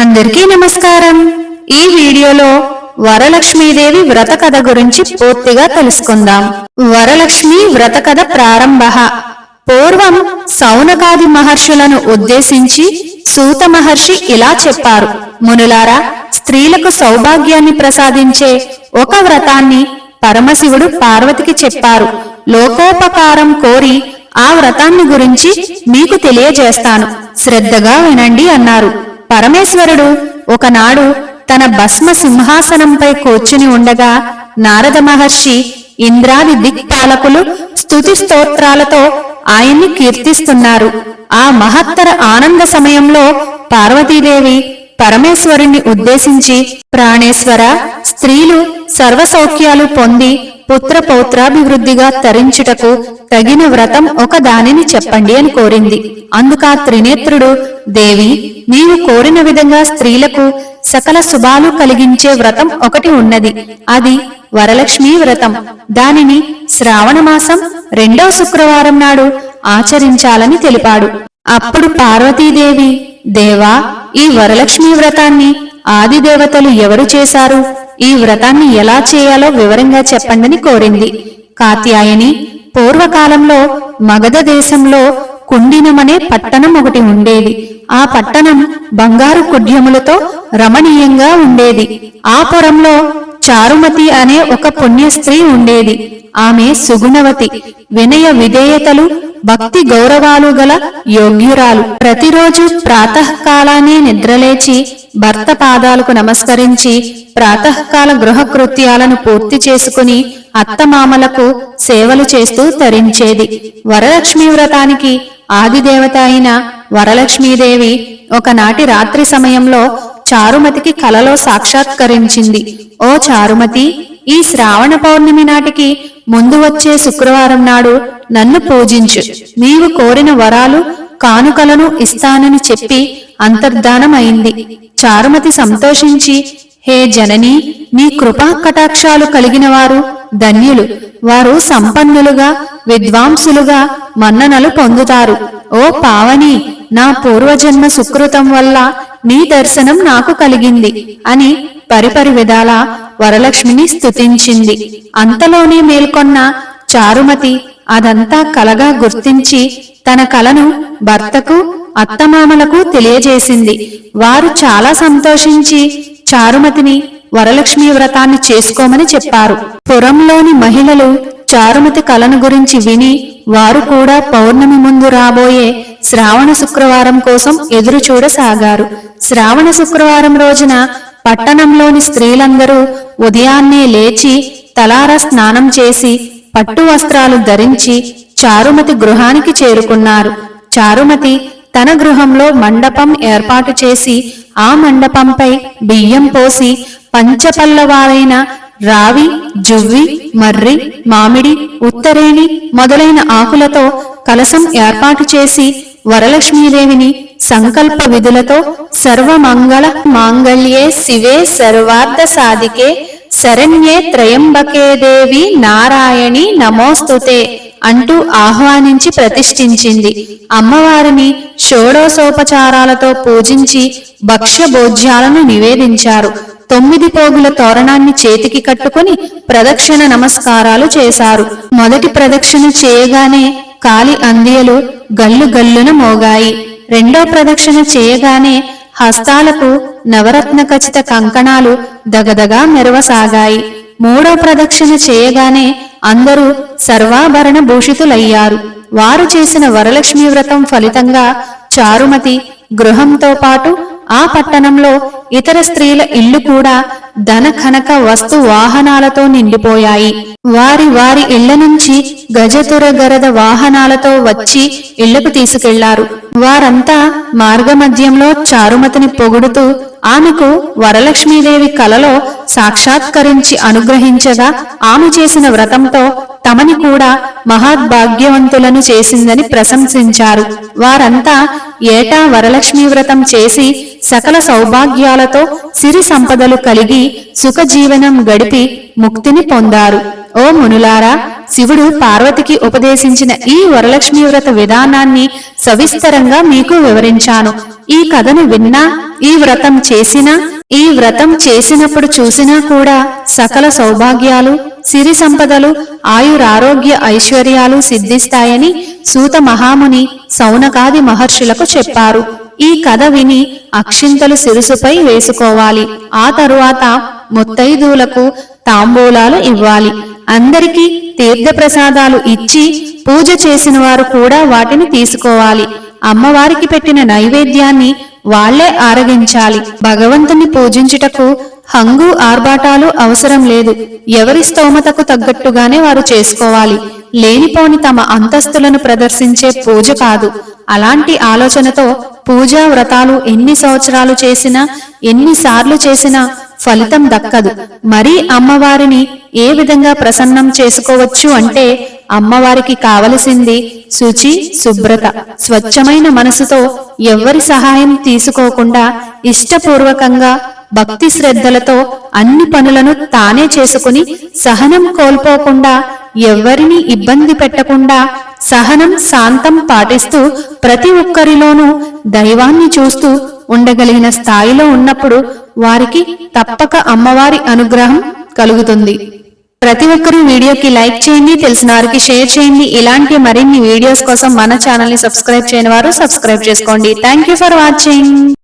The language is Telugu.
అందరికీ నమస్కారం. ఈ వీడియోలో వరలక్ష్మీదేవి వ్రత కథ గురించి పూర్తిగా తెలుసుకుందాం. వరలక్ష్మి వ్రత కథ ప్రారంభ. పూర్వం సౌనకాది మహర్షులను ఉద్దేశించి సూత మహర్షి ఇలా చెప్పారు. మునులారా స్త్రీలకు సౌభాగ్యాన్ని ప్రసాదించే ఒక వ్రతాన్ని పరమశివుడు పార్వతికి చెప్పారు. లోకోపకారం కోరి ఆ వ్రతాన్ని గురించి మీకు తెలియజేస్తాను. శ్రద్ధగా వినండి అన్నారు. పరమేశ్వరుడు ఒకనాడు తన భస్మ సింహాసనంపై కూర్చుని ఉండగా నారద మహర్షి ఇంద్రాది దిక్పాలకులు స్తుతి స్తోత్రాలతో ఆయన్ని కీర్తిస్తున్నారు. ఆ మహత్తర ఆనంద సమయంలో పార్వతీదేవి పరమేశ్వరుణ్ణి ఉద్దేశించి ప్రాణేశ్వర స్త్రీలు సర్వసౌఖ్యాలు పొంది పుత్ర పౌత్రాభివృద్ధిగా తరించుటకు తగిన వ్రతం ఒక దానిని చెప్పండి అని కోరింది. అందుకా త్రినేత్రుడు దేవి నీవు కోరిన విధంగా స్త్రీలకు సకల శుభాలు కలిగించే వ్రతం ఒకటి ఉన్నది. అది వరలక్ష్మీ వ్రతం. దానిని శ్రావణ మాసం రెండవ శుక్రవారం నాడు ఆచరించాలని తెలిపాడు. అప్పుడు పార్వతీదేవి దేవా ఈ వరలక్ష్మీ వ్రతాన్ని ఆదిదేవతలు ఎవరు చేశారు? ఈ వ్రతాన్ని ఎలా చేయాలో వివరంగా చెప్పండని కోరింది. కాత్యాయని పూర్వకాలంలో మగధ దేశంలో కుండినమనే పట్టణం ఒకటి ఉండేది. ఆ పట్టణం బంగారు కుడ్యములతో రమణీయంగా ఉండేది. ఆ పురంలో చారుమతి అనే ఒక పుణ్య స్త్రీ ఉండేది. ఆమె సుగుణవతి వినయ విధేయతలు భక్తి గౌరవాలు గల యోగ్యురాలు. ప్రతిరోజు ప్రాతకాలానే నిద్రలేచి భర్త పాదాలకు నమస్కరించి ప్రాతకాల గృహకృత్యాలను పూర్తి చేసుకుని అత్తమామలకు సేవలు చేస్తూ తరించేది. వరలక్ష్మీ వ్రతానికి ఆదిదేవత అయిన వరలక్ష్మీదేవి ఒకనాటి రాత్రి సమయంలో చారుమతికి కలలో సాక్షాత్కరించింది. ఓ చారుమతి ఈ శ్రావణ పౌర్ణమి నాటికి ముందు వచ్చే శుక్రవారం నాడు నన్ను పూజించు. నీవు కోరిన వరాలు కానుకలను ఇస్తానని చెప్పి అంతర్ధానమైంది. చారుమతి సంతోషించి హే జనని నీ కృపా కటాక్షాలు కలిగిన వారు ధన్యులు. వారు సంపన్నులుగా విద్వాంసులుగా మన్ననలు పొందుతారు. ఓ పావని నా పూర్వజన్మ సుకృతం వల్ల నీ దర్శనం నాకు కలిగింది అని పరిపరి విధాలా వరలక్ష్మిని స్తుతించింది. అంతలోనే మేల్కొన్న చారుమతి అదంతా కలగా గుర్తించి తన కలను భర్తకు అత్తమామలకు తెలియజేసింది. వారు చాలా సంతోషించి చారుమతిని వరలక్ష్మి వ్రతాన్ని చేసుకోమని చెప్పారు. పురంలోని మహిళలు చారుమతి కలను గురించి విని వారు కూడా పౌర్ణమి ముందు రాబోయే శ్రావణ శుక్రవారం కోసం ఎదురు చూడసాగారు శ్రావణ శుక్రవారం రోజున పట్టణంలోని స్త్రీలందరూ ఉదయాన్నే లేచి తలార స్నానం చేసి పట్టు వస్త్రాలు ధరించి చారుమతి గృహానికి చేరుకున్నారు. చారుమతి తన గృహంలో మండపం ఏర్పాటు చేసి ఆ మండపంపై బియ్యం పోసి పంచపల్లవారైన రావి జువ్వి మర్రి మామిడి ఉత్తరేణి మొదలైన ఆకులతో కలసం ఏర్పాటు చేసి వరలక్ష్మీదేవిని సంకల్ప విధులతో సర్వమంగళ మాంగళ్యే శివే సర్వార్థ సాధికే శరణ్యే త్రయంబకే దేవి నారాయణి నమోస్తుతే అంటూ ఆహ్వానించి ప్రతిష్ఠించింది. అమ్మవారిని షోడోసోపచారాలతో పూజించి భక్ష్య భోజ్యాలను నివేదించారు. తొమ్మిది పోగుల తోరణాన్ని చేతికి కట్టుకుని ప్రదక్షిణ నమస్కారాలు చేశారు. మొదటి ప్రదక్షిణ చేయగానే కాలి అందియలు గల్లు గల్లున మోగాయి. రెండో ప్రదక్షిణ చేయగానే హస్తాలకు నవరత్న ఖచ్చిత కంకణాలు దగదగా మెరవసాగాయి. మూడో ప్రదక్షిణ చేయగానే అందరూ సర్వాభరణ భూషితులయ్యారు. వారు చేసిన వరలక్ష్మి వ్రతం ఫలితంగా చారుమతి గృహంతో పాటు ఆ పట్టణంలో ఇతర స్త్రీల ఇల్లు కూడా ధన కనక వస్తు వాహనాలతో నిండిపోయాయి. వారి వారి ఇళ్ళ నుంచి గజతురగరద వాహనాలతో వచ్చి ఇళ్ళకు తీసుకెళ్ళారు. వారంతా మార్గమధ్యంలో చారుమతిని పొగుడుతూ ఆమెకు వరలక్ష్మీదేవి కలలో సాక్షాత్కరించి అనుగ్రహించగా ఆమె చేసిన వ్రతంతో తమని కూడా మహాద్భాగ్యవంతులను చేసిందని ప్రశంసించారు. వారంతా ఏటా వరలక్ష్మీ వ్రతం చేసి సకల సౌభాగ్యాలతో సిరి సంపదలు కలిగి సుఖజీవనం గడిపి ముక్తిని పొందారు. ఓ మునులారా శివుడు పార్వతికి ఉపదేశించిన ఈ వరలక్ష్మి వ్రత విధానాన్ని సవిస్తరంగా మీకు వివరించాను. ఈ కథను విన్నా ఈ వ్రతం చేసినా ఈ వ్రతం చేసినప్పుడు చూసినా కూడా సకల సౌభాగ్యాలు సిరి సంపదలు ఆయురారోగ్య ఐశ్వర్యాలు సిద్ధిస్తాయని సూత మహాముని సౌనకాది మహర్షులకు చెప్పారు. ఈ కథ విని అక్షింతలు సిరుసుపై వేసుకోవాలి. ఆ తరువాత ముత్తైదువులకు తాంబూలాలు ఇవ్వాలి. అందరికీ తీర్థప్రసాదాలు ఇచ్చి పూజ చేసిన వారు కూడా వాటిని తీసుకోవాలి. అమ్మవారికి పెట్టిన నైవేద్యాన్ని వాళ్ళే ఆరగించాలి. భగవంతుని పూజించుటకు హంగు ఆర్భాటాలు అవసరం లేదు. ఎవరి స్తోమతకు తగ్గట్టుగానే వారు చేసుకోవాలి. లేనిపోని తమ అంతస్తులను ప్రదర్శించే పూజ కాదు. అలాంటి ఆలోచనతో పూజా వ్రతాలు ఎన్ని సంవత్సరాలు చేసినా ఎన్నిసార్లు చేసినా ఫలితం దక్కదు. మరీ అమ్మవారిని ఏ విధంగా ప్రసన్నం చేసుకోవచ్చు అంటే అమ్మవారికి కావలసింది శుచి శుభ్రత. స్వచ్ఛమైన మనసుతో ఎవ్వరి సహాయం తీసుకోకుండా ఇష్టపూర్వకంగా భక్తి శ్రద్ధలతో అన్ని పనులను తానే చేసుకుని సహనం కోల్పోకుండా ఎవ్వరిని ఇబ్బంది పెట్టకుండా సహనం శాంతం పాటిస్తూ ప్రతి ఒక్కరిలోనూ దైవాన్ని చూస్తూ ఉండగలిగిన స్థాయిలో ఉన్నప్పుడు వారికి తప్పక అమ్మవారి అనుగ్రహం కలుగుతుంది. ప్రతి ఒక్కరూ వీడియోకి లైక్ చేయండి తెలిసిన వారికి షేర్ చేయండి. ఇలాంటి మరిన్ని వీడియోస్ కోసం మన ఛానల్ని సబ్స్క్రైబ్ చేయని వారు సబ్స్క్రైబ్ చేసుకోండి. Thank for watching